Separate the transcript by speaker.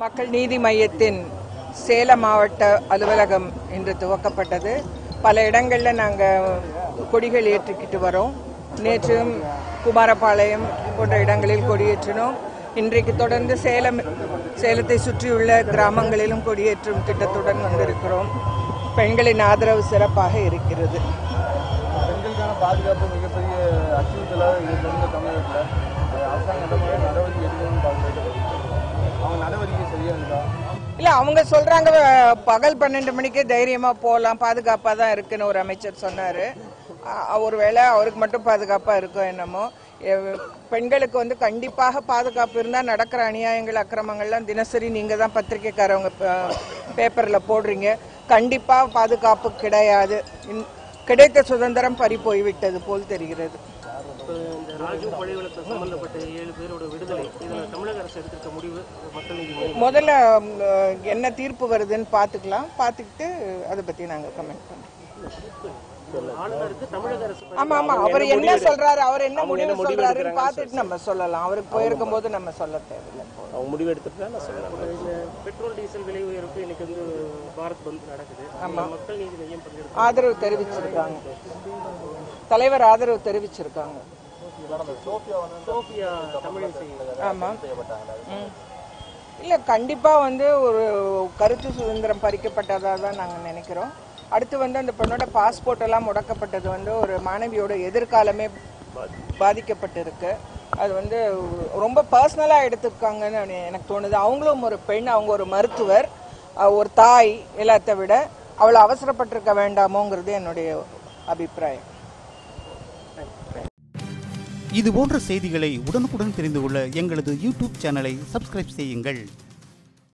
Speaker 1: மக்கள் நீதி மையத்தின் சேலம் மாவட்ட அலுவலகம் இன்று துவக்கப்பட்டது. பல இடங்களில் நாங்கள் கொடிகள் ஏற்றிக்கிட்டு வரோம். நேற்றும் குமாரபாளையம் போன்ற இடங்களில் கொடியேற்றினோம். இன்றைக்கு தொடர்ந்து சேலம் சேலத்தை சுற்றியுள்ள கிராமங்களிலும் கொடியேற்றும் திட்டத்துடன் வந்திருக்கிறோம். பெண்களின் ஆதரவு சிறப்பாக இருக்கிறது.
Speaker 2: பெண்களுக்கான பாதுகாப்பு மிகப்பெரிய அச்சுறுத்தலாக தமிழகத்தில்
Speaker 1: இல்ல அவங்க சொல்றாங்க பகல் பன்னெண்டு மணிக்கே தைரியமா போகலாம் பாதுகாப்பா தான் இருக்குன்னு ஒரு அமைச்சர் சொன்னாரு. ஒருவேளை அவருக்கு மட்டும் பாதுகாப்பா இருக்கும் என்னமோ. பெண்களுக்கு வந்து கண்டிப்பாக பாதுகாப்பு இருந்தா நடக்கிற அநியாயங்கள் அக்கிரமங்கள்லாம் தினசரி நீங்க தான் பத்திரிக்கைக்காரவங்க ப- பேப்பர்ல போடுறீங்க. கண்டிப்பா பாதுகாப்பு கிடையாது. கிடைத்த சுதந்திரம் பறி போய்விட்டது போல் தெரிகிறது.
Speaker 3: இப்போ இந்த ராஜீவ் கொலை வழக்கில் சம்பந்தப்பட்ட ஏழு பேரோட விடுதலை இதில் தமிழக அரசு எடுத்திருக்க முடிவு மக்கள்
Speaker 1: முதல்ல என்ன தீர்ப்பு வருதுன்னு பார்த்துக்கலாம். பார்த்துக்கிட்டு அதை பத்தி நாங்க கமெண்ட் பண்ணுறோம் ஆமா ஆமா. அவர் என்ன சொல்றாரு அவர் என்ன முடிவு சொல்றாருன்னு பார்த்துட்டு நம்ம சொல்லலாம். அவருக்கு போயிருக்கும் போது நம்ம சொல்ல தேவையில்லை.
Speaker 4: அவங்க முடிவு எடுத்துட்டு நான்
Speaker 3: பெட்ரோல் டீசல் விலை உயர்வுக்கு இன்னைக்கு வந்து பாரத் பந்த் நடக்குது. இதுல மக்கள் நீதி மையம் பங்கெடுத்து
Speaker 1: ஆதரவு தெரிவிச்சிருக்காங்க. தலைவர் ஆதரவு தெரிவிச்சிருக்காங்க.
Speaker 3: சோஃபியா தமிழிசை
Speaker 1: ஆமா. ம். இல்ல கண்டிப்பா வந்து ஒரு கருத்து சுதந்திரம் பறிக்கப்பட்டதா தான் நாங்க நினைக்கிறோம். அடுத்து வந்து அந்த பொண்ணோட பாஸ்போர்ட் எல்லாம் முடக்கப்பட்டது வந்து ஒரு மாணவியோட எதிர்காலமே பாதிக்கப்பட்டிருக்கு. அது வந்து ரொம்ப பர்சனலாக எடுத்துருக்காங்கன்னு எனக்கு- தோணுது. அவங்களும் ஒரு பெண் அவங்க ஒரு மருத்துவர் ஒரு தாய் எல்லாத்த விட அவளை அவசரப்பட்டிருக்க வேண்டாமோங்கிறது என்னுடைய அபிப்பிராயம்.
Speaker 5: இது போன்ற செய்திகளை உடனுக்குடன் தெரிந்து கொள்ள எங்களது யூடியூப் சேனலை சப்ஸ்கிரைப் செய்யுங்கள்.